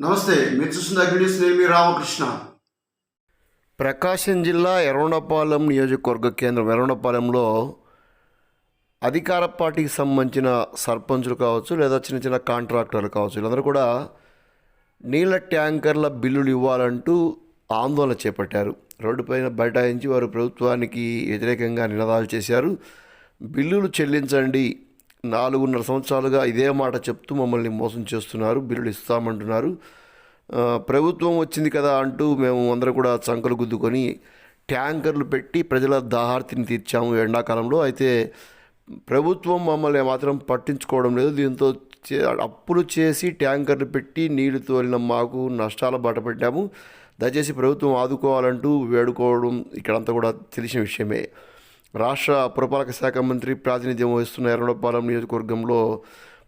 నమస్తే మీరు చూస్తున్న అగ్నిస్ నేను మీ రామకృష్ణ. ప్రకాశం జిల్లా ఎర్రగొండపాలెం నియోజకవర్గ కేంద్రం ఎర్రగొండపాలెంలో అధికార పార్టీకి సంబంధించిన సర్పంచులు కావచ్చు లేదా చిన్న చిన్న కాంట్రాక్టర్లు కావచ్చు వీళ్ళందరూ కూడా నీళ్ళ ట్యాంకర్ల బిల్లులు ఇవ్వాలంటూ ఆందోళన చేపట్టారు. రోడ్డుపైన బైఠాయించి వారు ప్రభుత్వానికి వ్యతిరేకంగా నినాదాలు చేశారు. బిల్లులు చెల్లించండి నాలుగున్నర సంవత్సరాలుగా ఇదే మాట చెప్తూ మమ్మల్ని మోసం చేస్తున్నారు బిల్లులు ఇస్తామంటున్నారు. ప్రభుత్వం వచ్చింది కదా అంటూ మేము అందరూ కూడా చంకలు గుద్దుకొని ట్యాంకర్లు పెట్టి ప్రజల దాహార్తిని తీర్చాము ఎండాకాలంలో. అయితే ప్రభుత్వం మమ్మల్ని మాత్రం పట్టించుకోవడం లేదు. దీంతో చే- అప్పులు చేసి ట్యాంకర్లు పెట్టి నీళ్ళు తోలిన మాకు నష్టాల బాట పెట్టాము దయచేసి ప్రభుత్వం ఆదుకోవాలంటూ వేడుకోవడం ఇక్కడంతా కూడా తెలిసిన విషయమే. రాష్ట్ర పురపాలక శాఖ మంత్రి ప్రాతినిధ్యం వహిస్తున్న ఎర్రగొండపాలెం నియోజకవర్గంలో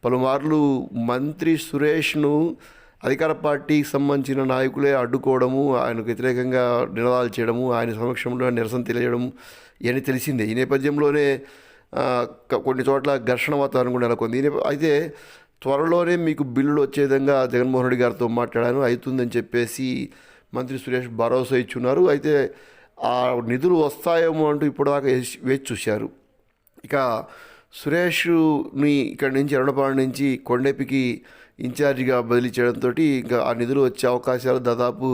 పలుమార్లు మంత్రి సురేష్ను అధికార పార్టీకి సంబంధించిన నాయకులే అడ్డుకోవడము ఆయనకు వ్యతిరేకంగా నినాదాలు చేయడము ఆయన సమక్షంలో నిరసన తెలియడం ఇవన్నీ తెలిసిందే. ఈ నేపథ్యంలోనే కొన్ని చోట్ల ఘర్షణ వాతావరణం కూడా నెలకొంది. ఈ నేప- అయితే త్వరలోనే మీకు బిల్లులు వచ్చే విధంగా జగన్మోహన్ రెడ్డి గారితో మాట్లాడాను అవుతుందని చెప్పేసి మంత్రి సురేష్ భరోసా ఇచ్చున్నారు. అయితే ఆ నిధులు వస్తాయేమో అంటూ ఇప్పటిదాకా వేచి వేచి చూశారు. ఇక సురేష్ని ఇక్కడి నుంచి ఎర్రడపాడు నుంచి కొండెపికి ఇన్ఛార్జిగా బదిలీ చేయడంతో ఇంకా ఆ నిధులు వచ్చే అవకాశాలు దాదాపు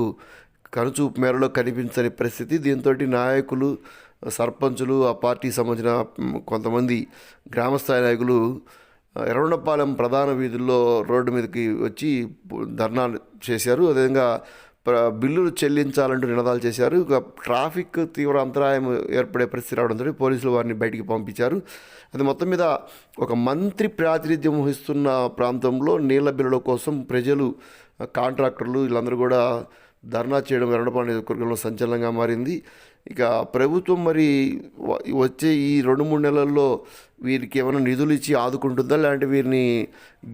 కనుచూపు మేరలో కనిపించని పరిస్థితి. దీంతో నాయకులు సర్పంచులు ఆ పార్టీకి సంబంధించిన కొంతమంది గ్రామస్థాయి నాయకులు ఎర్రగొండపాలెం ప్రధాన వీధుల్లో రోడ్డు మీదకి వచ్చి ధర్నా చేశారు. అదేవిధంగా బిల్లులు చెల్లించాలంటూ నినాదాలు చేశారు. ఇక ట్రాఫిక్ తీవ్ర అంతరాయం ఏర్పడే పరిస్థితి రావడంతో పోలీసులు వారిని బయటికి పంపించారు. అది మొత్తం మీద ఒక మంత్రి ప్రాతినిధ్యం వహిస్తున్న ప్రాంతంలో నీళ్ళ బిల్లుల కోసం ప్రజలు కాంట్రాక్టర్లు వీళ్ళందరూ కూడా ధర్నా చేయడం ఎర్రడపాడు నియోజకవర్గంలో సంచలనంగా మారింది. ఇక ప్రభుత్వం మరి వచ్చే ఈ రెండు మూడు నెలల్లో వీరికి ఏమైనా నిధులు ఇచ్చి ఆదుకుంటుందా? లేదంటే వీరిని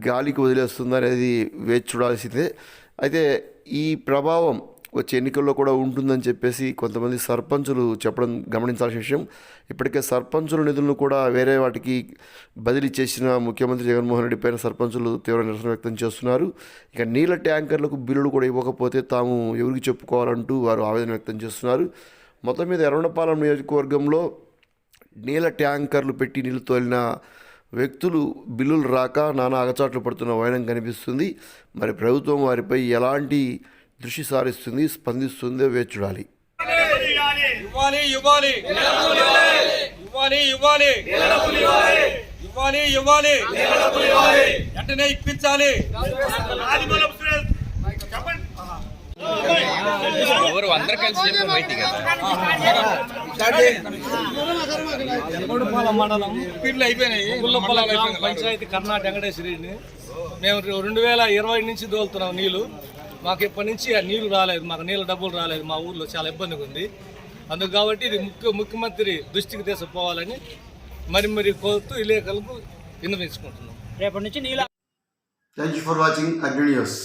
గాలికి వదిలేస్తుందా అనేది వేచి చూడాల్సిందే. అయితే ఈ ప్రభావం వచ్చే ఎన్నికల్లో కూడా ఉంటుందని చెప్పేసి కొంతమంది సర్పంచులు చెప్పడం గమనించాల్సిన విషయం. ఇప్పటికే సర్పంచుల నిధులను కూడా వేరే వాటికి బదిలీ చేసిన ముఖ్యమంత్రి జగన్మోహన్ రెడ్డి పైన సర్పంచులు తీవ్ర నిరసన వ్యక్తం చేస్తున్నారు. ఇక నీళ్ళ ట్యాంకర్లకు బిల్లులు కూడా ఇవ్వకపోతే తాము ఎవరికి చెప్పుకోవాలంటూ వారు ఆవేదన వ్యక్తం చేస్తున్నారు. మొత్తం మీద ఎర్రపాలెం నియోజకవర్గంలో నీళ్ళ ట్యాంకర్లు పెట్టి నీళ్ళు తోలిన వ్యక్తులు బిల్లులు రాక నానా అగచాట్లు పడుతున్న వైనం కనిపిస్తుంది. మరి ప్రభుత్వం వారిపై ఎలాంటి దృష్టి సారిస్తుంది స్పందిస్తుందో వేచి చూడాలి. ఇవ్వాలి ఇవ్వాలి ఇవ్వాలి ఇవ్వాలి ఇవ్వాలి ఇవ్వాలి వెంటనే ఇప్పించాలి. ఎవరు అందరు కలిసి చెప్పిన రైతే గుల్లపాలెం మండలం గుల్లపాలెం గ్రామ పంచాయతీ కర్ణాటక వెంకటేశ్వరిని. మేము రెండు వేల ఇరవై నుంచి దోలుతున్నాం నీళ్ళు. మాకు ఇప్పటి నుంచి ఆ నీళ్ళు రాలేదు మాకు నీళ్ళ డబ్బులు రాలేదు. మా ఊర్లో చాలా ఇబ్బందిగా ఉంది. అందుకు కాబట్టి ఇది ముఖ్య ముఖ్యమంత్రి దృష్టికి తీసుకుపోవాలని మరి మరి కోరుతూ విలేకరులకు విన్నవించుకుంటున్నాం. రేపటి నుంచి నీళ్ళ thank you for watching Agni news